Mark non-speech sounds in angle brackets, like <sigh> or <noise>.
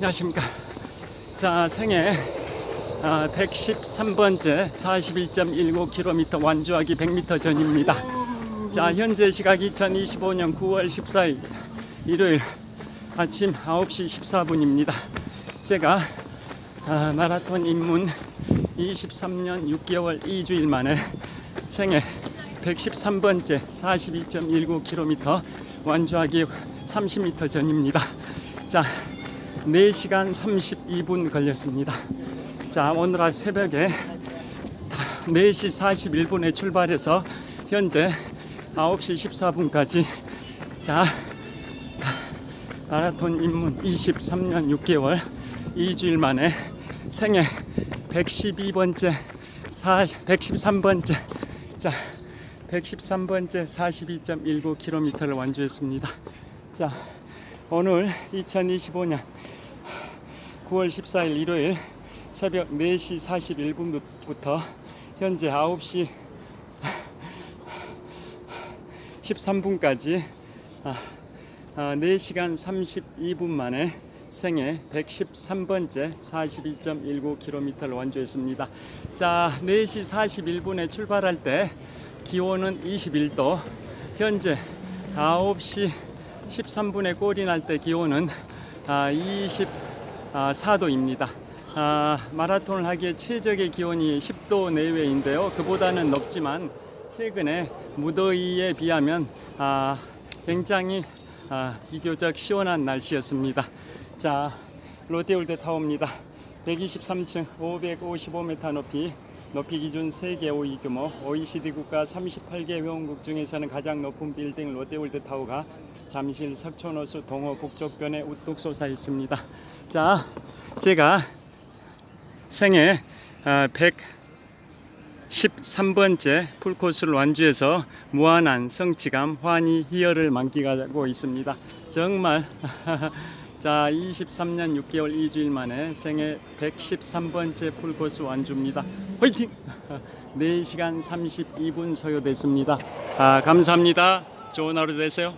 안녕하십니까. 자, 생애 아, 113번째 41.19km 완주하기 100m 전입니다. 자, 현재 시각 2025년 9월 14일 일요일 아침 9시 14분입니다. 제가 아, 마라톤 입문 23년 6개월 2주일 만에 생애 113번째 42.19km 완주하기 30m 전입니다. 자, 4시간 32분 걸렸습니다. 자, 오늘 아 새벽에 4시 41분에 출발해서 현재 9시 14분까지 자, 마라톤 입문 23년 6개월 2주일 만에 생애 112번째 113번째 자 113번째 42.19km를 완주했습니다. 자 오늘 2025년 9월 14일 일요일 새벽 4시 41분부터 현재 9시 13분까지 아, 아, 4시간 32분 만에 생애 113번째 42.19km를 완주했습니다. 자, 4시 41분에 출발할 때 기온은 21도, 현재 9시 13분에 골이 날 때 기온은 아, 24도입니다. 아, 마라톤을 하기에 최적의 기온이 10도 내외인데요. 그보다는 높지만 최근에 무더위에 비하면 아, 굉장히 아, 비교적 시원한 날씨였습니다. 자, 롯데월드 타워입니다. 123층 555m 높이 높이 기준 세계 5위 규모 OECD 국가 38개 회원국 중에서는 가장 높은 빌딩 롯데월드 타워가 잠실 석촌호수 동호 북쪽변에 우뚝 솟아 있습니다. 자, 제가 생애 아, 113번째 풀코스를 완주해서 무한한 성취감, 환희, 희열을 만끽하고 있습니다. 정말 <laughs> 자 23년 6개월 2주일 만에 생애 113번째 풀코스 완주입니다. 화이팅! <laughs> 4시간 32분 소요됐습니다. 아, 감사합니다. 좋은 하루 되세요.